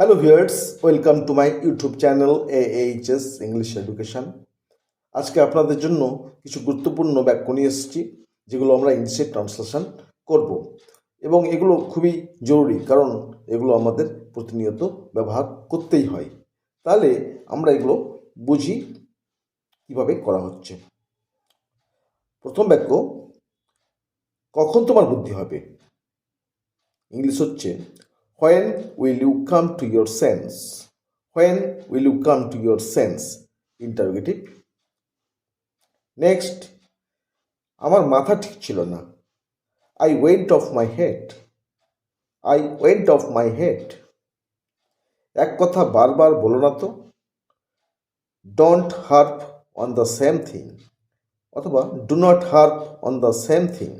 Hello viewers welcome to my YouTube channel A H S English education আজকে আপনাদের জন্য কিছু গুরুত্বপূর্ণ বাক্য নিয়ে এসেছি, যেগুলো আমরা ইংলিশে ট্রান্সলেশন করব। এবং এগুলো খুবই জরুরি, কারণ এগুলো আমাদের প্রতিনিয়ত ব্যবহার করতেই হয়। তাহলে আমরা এগুলো বুঝি কীভাবে করা হচ্ছে। প্রথম বাক্য কখন তোমার বুদ্ধি হবে? ইংলিশ হচ্ছে when will you come to your sense when will you come to your sense interrogative next আমার মাথা ঠিক ছিল না। I went off my head I went off my head এক কথা বারবার বলো না তো। Don't harp on the same thing অথবা do not harp on the same thing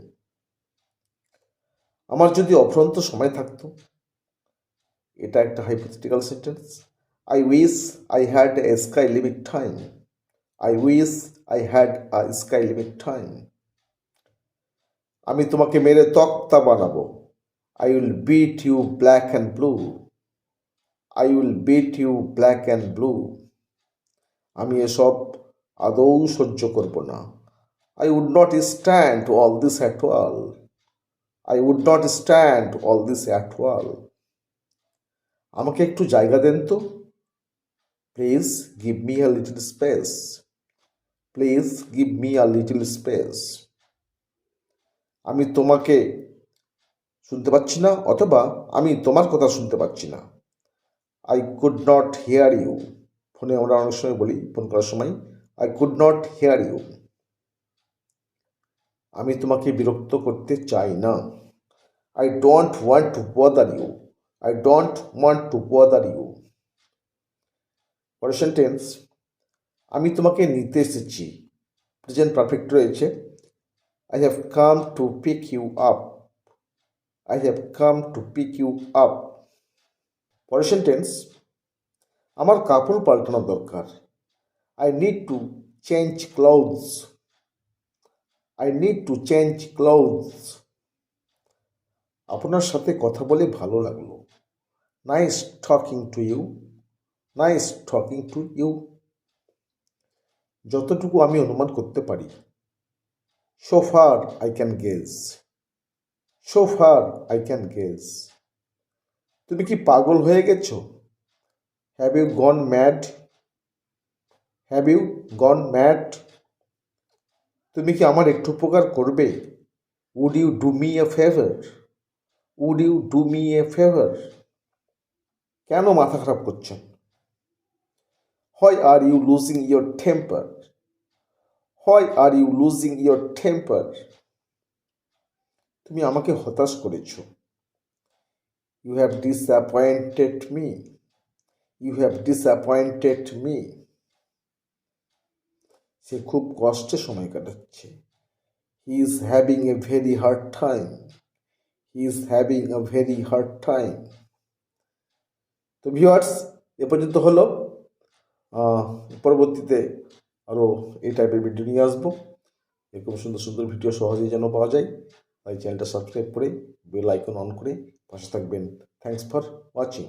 আমার যদি অফুরন্ত সময় থাকতো এটা একটা hypothetical sentence I wish I had a sky limit time I wish I had a sky limit time আমি তোমাকে মেরে তক্তা বানাবো। I will beat you black and blue I will beat you black and blue আমি এসব আদৌ সহ্য করব না। I would not stand all this at all I would not stand all this at all আমাকে একটু জায়গা দেন তো। Please give me a little space please give me a little space আমি তোমাকে শুনতে পাচ্ছি না, অথবা আমি তোমার কথা শুনতে পাচ্ছি না। I could not hear you ফোনে আমরা অনেক সময় বলি, ফোন করার সময়। I could not hear you আমি তোমাকে বিরক্ত করতে চাই না। I don't want to bother you I don't want to bother you পরের সেন্টেন্স আমি তোমাকে নিতে এসেছি প্রেজেন্ট পারফেক্ট রয়েছে। I have come to pick you up I have come to pick you up পরের সেন্টেন্স আমার কাপড় পাল্টানো দরকার। I need to change clothes I need to change clothes আপনার সাথে কথা বলে ভালো লাগল। Nice talking to you nice talking to you যতটুকু আমি অনুমান করতে পারি so far I can guess so far I can guess তুমি কি পাগল হয়ে গেছো? Have you gone mad have you gone mad তুমি কি আমার একটু উপকার করবে? Would you do me a favour would you do me a favour কেন মাথা খারাপ করছেন হয় are you losing your temper হয় are you losing your temper তুমি আমাকে হতাশ করেছ। You have disappointed me you have disappointed me সে খুব কষ্টে সময় কাটাচ্ছে। He is having a very hard time he is having a very hard time তো ভিউয়ার্স এ পর্যন্ত হলো। পরবর্তীতে আরও এই টাইপের ভিডিও নিয়ে আসব। এরকম সুন্দর সুন্দর ভিডিও সহজেই যেন পাওয়া যায়। তাই চ্যানেলটা সাবস্ক্রাইব করে বেল আইকন অন করে পাশে থাকবেন। Thanks for watching